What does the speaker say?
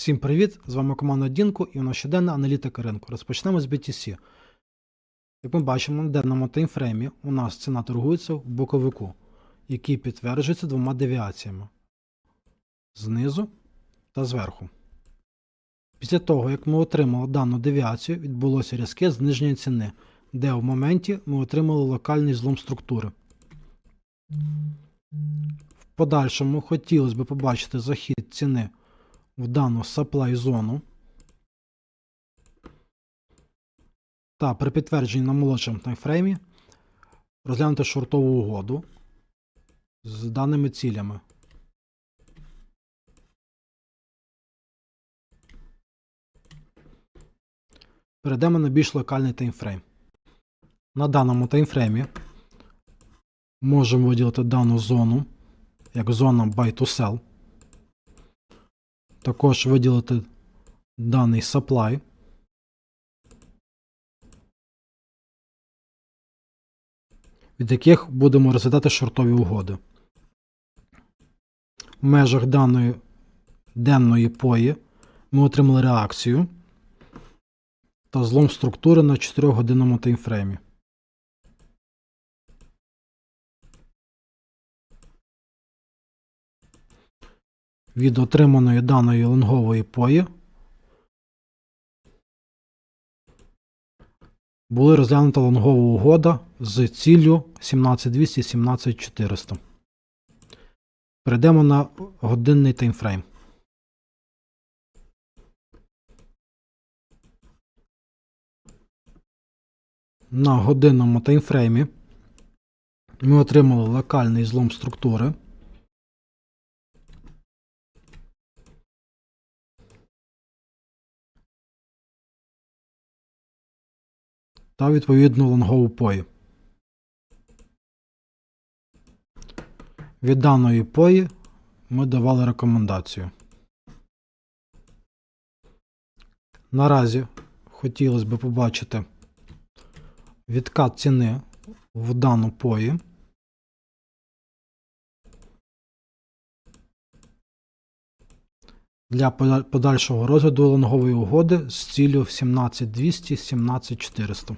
Всім привіт! З вами команда Дінко і у нас щоденна аналітика ринку. Розпочнемо з BTC. Як ми бачимо, на денному таймфреймі у нас ціна торгується в боковику, який підтверджується двома девіаціями знизу та зверху. Після того, як ми отримали дану девіацію, відбулося різке зниження ціни, де в моменті ми отримали локальний злом структури. В подальшому хотілося б побачити захід ціни в дану supply зону. Та при підтвердженні на молодшому таймфреймі розглянути шортову угоду з даними цілями. Перейдемо на більш локальний таймфрейм. На даному таймфреймі можемо виділити дану зону як зона buy to sell. Також виділити даний supply. Від яких будемо розглядати шортові угоди. В межах даної денної пої ми отримали реакцію та злом структури на 4-годинному таймфреймі. Від отриманої даної лонгової пої були розглянута лонгова угода з ціллю 17200 17400. Перейдемо на годинний таймфрейм. На годинному таймфреймі ми отримали локальний злом структури. Та відповідну лонгову пої. Від даної пої ми давали рекомендацію. Наразі хотілося б побачити відкат ціни в дану пої. Для подальшого розгляду лонгової угоди з ціллю 17200 17400.